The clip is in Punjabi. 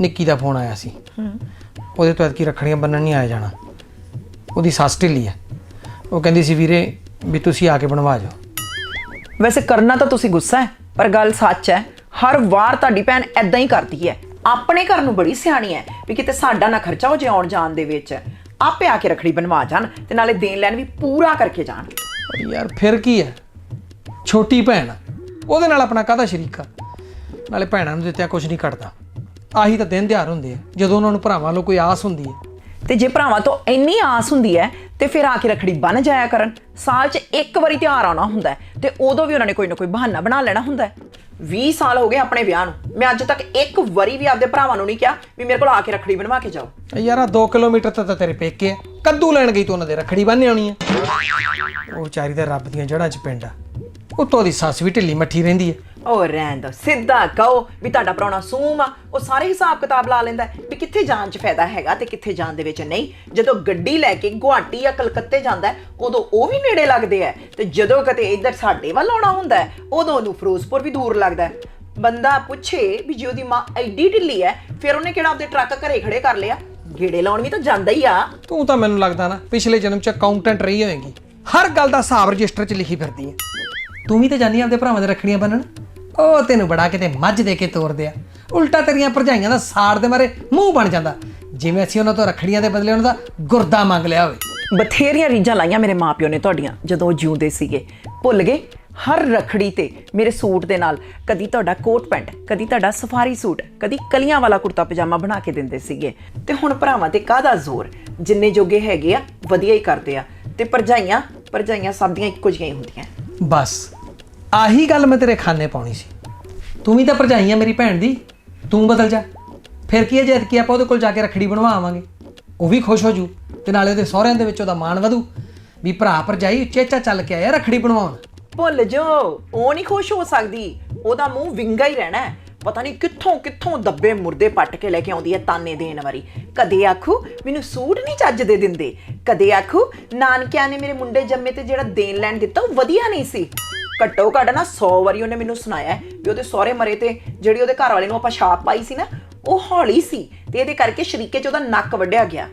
ਨਿੱਕੀ ਦਾ ਫੋਨ ਆਇਆ ਸੀ। ਉਹਦੇ ਤੋਂ ਐਤਕੀ ਰੱਖੜੀਆਂ ਬੰਨਣ ਨਹੀਂ ਆਇਆ ਜਾਣਾ। ਉਹਦੀ ਸੱਸ ਢਿੱਲੀ ਹੈ। ਉਹ ਕਹਿੰਦੀ ਸੀ ਵੀਰੇ ਵੀ ਤੁਸੀਂ ਆ ਕੇ ਬਣਵਾ ਜਾਓ। ਵੈਸੇ ਕਰਨਾ ਤਾਂ ਤੁਸੀਂ ਗੁੱਸਾ ਹੈ ਪਰ ਗੱਲ ਸੱਚ ਹੈ ਹਰ ਵਾਰ ਤੁਹਾਡੀ ਭੈਣ ਐਦਾਂ ਹੀ ਕਰਦੀ ਹੈ। ਆਪਣੇ ਘਰ ਨੂੰ ਬੜੀ ਸਿਆਣੀ ਹੈ ਵੀ ਕਿਤੇ ਸਾਡਾ ਨਾ ਖਰਚਾ ਹੋ ਜੇ ਆਉਣ ਜਾਣ ਦੇ ਵਿੱਚ। ਆਪੇ ਆ ਕੇ ਰਖੜੀ ਬਣਵਾ ਜਾਣ ਤੇ ਨਾਲੇ ਦੇਣ ਲੈਣ ਵੀ ਪੂਰਾ ਕਰਕੇ ਜਾਣ। ਪਰ ਯਾਰ ਫਿਰ ਕੀ ਹੈ? ਛੋਟੀ ਭੈਣ ਆ, ਉਹਦੇ ਨਾਲ ਆਪਣਾ ਕਾਹਦਾ ਸ਼ਰੀਕਾ? ਨਾਲੇ ਭੈਣਾਂ ਨੂੰ ਦਿੱਤਿਆ ਕੁਝ ਨਹੀਂ ਘਟਦਾ ਆਹੀ ਤਾਂ ਦਿਨ ਦਿਹਾੜ ਹੁੰਦੇ ਆ ਜਦੋਂ ਉਹਨਾਂ ਨੂੰ ਭਰਾਵਾਂ ਵੱਲੋਂ ਕੋਈ ਆਸ ਹੁੰਦੀ ਹੈ। ਤੇ ਜੇ ਭਰਾਵਾਂ ਤੋਂ ਇੰਨੀ ਆਸ ਹੁੰਦੀ ਹੈ ਤੇ ਫਿਰ ਆ ਕੇ ਰਖੜੀ ਬਣ ਜਾਇਆ ਕਰਨ। ਸਾਲ 'ਚ ਇੱਕ ਵਾਰੀ ਤਿਉਹਾਰ ਆਉਣਾ ਹੁੰਦਾ ਹੈ ਤੇ ਉਦੋਂ ਵੀ ਉਹਨਾਂ ਨੇ ਕੋਈ ਨਾ ਕੋਈ ਬਹਾਨਾ ਬਣਾ ਲੈਣਾ ਹੁੰਦਾ ਹੈ। 20 ਸਾਲ ਹੋ ਗਏ ਆਪਣੇ ਵਿਆਹ ਨੂੰ। ਮੈਂ ਅੱਜ ਤੱਕ ਇੱਕ ਵਾਰੀ ਵੀ ਆਪਦੇ ਭਰਾਵਾਂ ਨੂੰ ਨਹੀਂ ਕਿਹਾ ਵੀ ਮੇਰੇ ਕੋਲ ਆ ਕੇ ਰਖੜੀ ਬਣਵਾ ਕੇ ਜਾਓ। ਇਹ ਯਾਰ ਆ 2 ਕਿਲੋਮੀਟਰ ਤਾਂ ਤਾਂ ਤੇਰੇ ਪੇਕੇ ਆ। ਕੱਦੂ ਲੈਣ ਗਈ ਤੂੰ ਉਹਨਾਂ ਦੇ ਰੱਖੜੀ ਬੰਨ੍ਹ ਆਉਣੀ ਆ। ਉਹ ਵਿਚਾਰੀ ਤਾਂ ਰੱਬ ਦੀਆਂ ਜੜ੍ਹਾਂ 'ਚ ਪਿੰਡ ਆ। ਉੱਤੋਂ ਦੀ ਸੱਸ ਵੀ ਢਿੱਲੀ ਮੱਠੀ ਰਹਿੰਦੀ ਹੈ ਉਹ ਰਹਿਣ ਦੋ ਸਿੱਧਾ ਕਹੋ ਵੀ ਤੁਹਾਡਾ ਪ੍ਰਾਹੁਣਾ ਸੂਮ ਆ ਉਹ ਸਾਰੇ ਹਿਸਾਬ ਕਿਤਾਬ ਲਾ ਲੈਂਦਾ ਹੈ ਵੀ ਕਿੱਥੇ ਜਾਣ 'ਚ ਫਾਇਦਾ ਹੈਗਾ ਤੇ ਕਿੱਥੇ ਜਾਣ ਦੇ ਵਿੱਚ ਨਹੀਂ। ਜਦੋਂ ਗੱਡੀ ਲੈ ਕੇ ਗੁਹਾਟੀ ਜਾਂ ਕਲਕੱਤੇ ਜਾਂਦਾ ਹੈ, ਉਦੋਂ ਉਹ ਵੀ ਨੇੜੇ ਲੱਗਦੇ ਆ ਤੇ ਜਦੋਂ ਕਿਤੇ ਇੱਧਰ ਸਾਡੇ ਵੱਲ ਆਉਣਾ ਹੁੰਦਾ ਹੈ, ਉਦੋਂ ਉਹਨੂੰ ਫਿਰੋਜ਼ਪੁਰ ਵੀ ਦੂਰ ਲੱਗਦਾ ਹੈ। ਬੰਦਾ ਪੁੱਛੇ ਵੀ ਜੇ ਉਹਦੀ ਮਾਂ ਐਡੀ ਢਿੱਲੀ ਹੈ ਫਿਰ ਉਹਨੇ ਕਿਹੜਾ ਆਪਦੇ ਟਰੱਕ ਘਰੇ ਖੜੇ ਕਰ ਲਿਆ? ਗੇੜੇ ਲਾਉਣ ਵੀ ਤਾਂ ਜਾਂਦਾ ਹੀ ਆ। ਤੂੰ ਤਾਂ ਮੈਨੂੰ ਲੱਗਦਾ ਨਾ ਪਿਛਲੇ ਜਨਮ 'ਚ ਅਕਾਊਂਟੈਂਟ ਰਹੀ ਹੋਵੇਂਗੀ ਹਰ ਗੱਲ ਦਾ ਹਿਸਾਬ ਰਜਿਸਟਰ 'ਚ ਲਿਖੀ ਫਿਰਦੀ ਹੈ। ਤੂੰ ਵੀ ਤਾਂ ਜਾਨੀ ਆਪਦੇ ਭਰਾਵਾਂ ਦੇ ਰੱਖੜੀਆਂ ਬੰਨਣ। ਉਹ ਤੈਨੂੰ ਬੜਾ ਕਿਤੇ ਮੱਝ ਦੇ ਕੇ ਤੋਰਦੇ ਆ। ਉਲਟਾ ਤੇਰੀਆਂ ਭਰਜਾਈਆਂ ਦਾ ਸਾੜ ਦੇ ਮਾਰੇ ਮੂੰਹ ਬਣ ਜਾਂਦਾ। ਜਿਵੇਂ ਅਸੀਂ ਉਹਨਾਂ ਤੋਂ ਰੱਖੜੀਆਂ ਦੇ ਬਦਲੇ ਉਹਨਾਂ ਦਾ ਗੁਰਦਾ ਮੰਗ ਲਿਆ ਹੋਵੇ। ਬਥੇਰੀਆਂ ਰੀਝਾਂ ਲਾਈਆਂ ਮੇਰੇ ਮਾਪਿਓ ਨੇ ਤੁਹਾਡੀਆਂ ਜਦੋਂ ਉਹ ਜਿਉਂਦੇ ਸੀਗੇ। ਭੁੱਲ ਗਏ? ਹਰ ਰਖੜੀ ਤੇ ਮੇਰੇ ਸੂਟ ਦੇ ਨਾਲ ਕਦੀ ਤੁਹਾਡਾ ਕੋਟ ਪੈਂਟ ਕਦੀ ਤੁਹਾਡਾ ਸਫਾਰੀ ਸੂਟ ਕਦੀ ਕਲੀਆਂ ਵਾਲਾ ਕੁੜਤਾ ਪਜਾਮਾ ਬਣਾ ਕੇ ਦਿੰਦੇ ਸੀਗੇ। ਤੇ ਹੁਣ ਭਰਾਵਾਂ ਤੇ ਕਾਹਦਾ ਜ਼ੋਰ? ਜਿੰਨੇ ਜੋਗੇ ਹੈਗੇ ਆ ਵਧੀਆ ਹੀ ਕਰਦੇ ਆ। ਤੇ ਭਰਜਾਈਆਂ ਭਰਜਾਈਆਂ ਸਭ ਦੀਆਂ ਇੱਕੋ ਜਿਹੀਆਂ ਹੀ ਹੁੰਦੀਆਂ। ਬਸ। ਆਹੀ ਗੱਲ ਮੈਂ ਤੇਰੇ ਖਾਨੇ ਪਾਉਣੀ ਸੀ। ਤੂੰ ਵੀ ਤਾਂ ਭਰਜਾਈ ਆ ਮੇਰੀ ਭੈਣ ਦੀ, ਤੂੰ ਬਦਲ ਜਾ। ਫਿਰ ਕੀ ਹੈ ਜੇ ਕਿ ਆਪਾਂ ਉਹਦੇ ਕੋਲ ਜਾ ਕੇ ਰੱਖੜੀ ਬਣਵਾ ਆਵਾਂਗੇ? ਉਹ ਵੀ ਖੁਸ਼ ਹੋ ਜੂ ਤੇ ਨਾਲੇ ਉਹਦੇ ਸਹੁਰਿਆਂ ਦੇ ਵਿੱਚ ਉਹਦਾ ਮਾਣ ਵਧੂ। ਵੀ ਭਰਾ ਭਰਜਾਈ ਚੇਚਾ ਚੱਲ ਕੇ ਆਇਆ ਰੱਖੜੀ ਬਣਵਾਉਣ। ਭੁੱਲ ਜੋ ਉਹ ਨਹੀਂ ਖੁਸ਼ ਹੋ ਸਕਦੀ। ਉਹਦਾ ਮੂੰਹ ਵਿੰਗਾ ਹੀ ਰਹਿਣਾ ਹੈ। ਪਤਾ ਨਹੀਂ ਕਿੱਥੋਂ ਕਿੱਥੋਂ ਦੱਬੇ ਮੁਰਦੇ ਪੱਟ ਕੇ ਲੈ ਕੇ ਆਉਂਦੀ ਹੈ ਤਾਨੇ ਦੇਣ ਵਾਰੀ। ਕਦੇ ਆਖੂ, ਮੈਨੂੰ ਸੂਟ ਨਹੀਂ ਚੱਜ ਦੇ ਦਿੰਦੇ। ਕਦੇ ਆਖੂ, ਨਾਨਕਿਆਂ ਨੇ ਮੇਰੇ ਮੁੰਡੇ ਜੰਮੇ ਤੇ ਜਿਹੜਾ ਦੇਣ ਲੈਣ ਦਿੱਤਾ, ਉਹ ਵਧੀਆ ਨਹੀਂ ਸੀ। ਘੱਟੋ ਘੱਟ ਨਾ 100 ਵਾਰੀ ਉਹਨੇ ਮੈਨੂੰ ਸੁਣਾਇਆ ਹੈ ਵੀ ਉਹਦੇ ਸਹੁਰੇ ਮਰੇ ਤੇ ਜਿਹੜੀ ਉਹਦੇ ਘਰ ਵਾਲੇ ਨੂੰ ਆਪਾਂ ਛਾਪ ਪਾਈ ਸੀ ਨਾ, ਉਹ ਹੌਲੀ ਸੀ ਤੇ ਇਹਦੇ ਕਰਕੇ ਸ਼ਰੀਕੇ 'ਚ ਉਹਦਾ ਨੱਕ ਵੱਢਿਆ ਗਿਆ।